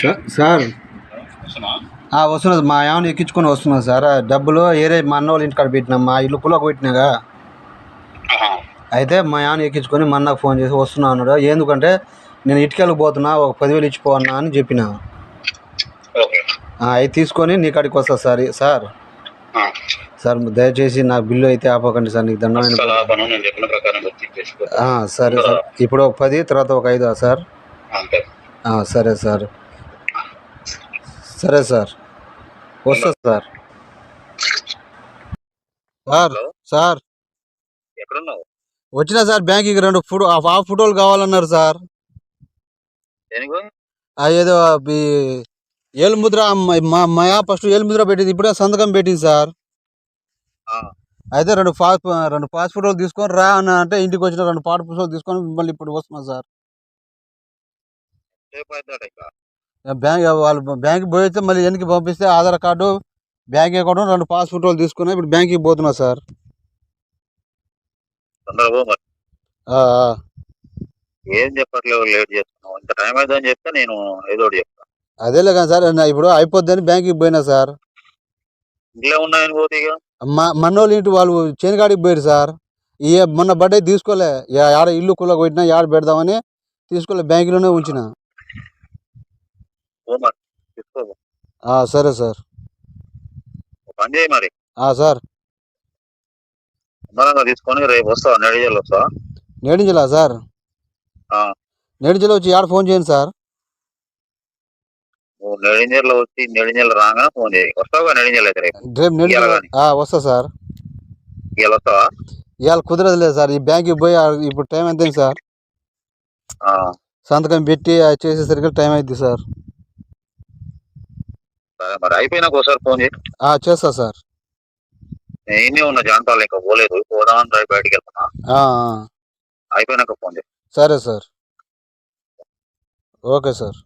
Sir sir. ఆ, వస్తున్నా మా ఏమైనా ఎక్కించుకొని వస్తున్నా సార్. డబ్బులు ఏరే మా అన్న వాళ్ళ ఇంటికాడ పెట్టినా. మా ఇల్లు కులకు పెట్టినాగా. అయితే మా ఏమైనా ఎక్కించుకొని మా అన్నకు ఫోన్ చేసి వస్తున్నా అన్నాడు. ఎందుకంటే నేను ఇటుకెళ్ళకి పోతున్నా ఒక పదివేలు ఇచ్చిపో అన్నా అని చెప్పిన. అవి తీసుకొని నీ కాడికి వస్తా సార్. సార్. సార్ దయచేసి నా బిల్లు అయితే ఆపకండి సార్. నీకు దండమైన సరే సార్. ఇప్పుడు ఒక పది తర్వాత ఒక ఐదు సార్. సరే సార్. సరే సార్. వస్తా సార్. Sir sir. ఎక్కడున్నావు? వచ్చినా సార్ బ్యాంక్కి రెండు ఫోటో ఆ ఫోటోలు కావాలన్నారు సార్. ఏదో ఏలుముద్ర మా మాయా ఫస్ట్ ఏలుముద్ర పెట్టింది ఇప్పుడే సంతకం పెట్టింది సార్. అయితే రెండు పాస్ రెండు పాస్ ఫోటోలు తీసుకొని రా అని అంటే ఇంటికి వచ్చిన రెండు పాట పుస్తకాలు తీసుకొని మిమ్మల్ని ఇప్పుడు వస్తున్నా సార్. బ్యాంక్ వాళ్ళు బ్యాంక్కి పోయితే మళ్ళీ వెనక్కి పంపిస్తే ఆధార్ కార్డు బ్యాంక్ అకౌంట్ రెండు పాస్ ఫోటోలు తీసుకున్నా ఇప్పుడు బ్యాంక్కి పోతున్నా సార్. ఏం చెప్పట్లేవు లేట్ చేస్తున్నావు. ఇంత టైం అవుతుందని చెప్తే నేను ఏదో చెప్తాను అదేలే కానీ సార్ ఇప్పుడు అయిపోద్దని బ్యాంక్కి పోయినా సార్. ఇంట్లో ఉన్నాయని పోతే ఇక? మనోళ్ళు ఇంటి వాళ్ళు చేనుగాడికి పోయారు సార్. ఈ మొన్న బర్త్డే తీసుకోలే యాడ ఇల్లు కుల్ల కొట్టినా యాడ పెడదామని తీసుకోలే బ్యాంకులోనే ఉంచిన. సరే సార్. పని చేయి మరి. సార్. తీసుకొని రేపు వస్తావా నడిజల్ వస్తావా నేడించలా సార్? ఆ. నేడించలో వచ్చి యాడ ఫోన్ చేయండి సార్? నెడింజల్లో వచ్చి నెడింజల్ రాగానే ఫోన్ చేయి. వస్తావా నెడింజల్ అయితే రేపు. వస్తా సార్. ఇవాళ వస్తావా? ఇవాళ కుదరదు లేదు సార్. ఈ బ్యాంక్కి పోయి ఇప్పుడు టైం ఎంత సార్? సంతకం పెట్టి చేసేసరికి టైం అయింది సార్ సరే. మరి అయిపోయినాక ఒకసారి ఫోన్ చేయి. ఆ, చేస్తా సార్. నేను ఉన్నా జాన్పాలు ఇంకా పోలేదు. పోదామని రేపు బయటికి వెళ్తున్నా. అయిపోయినాక ఫోన్ చేయి. సరే సార్. Okay sir.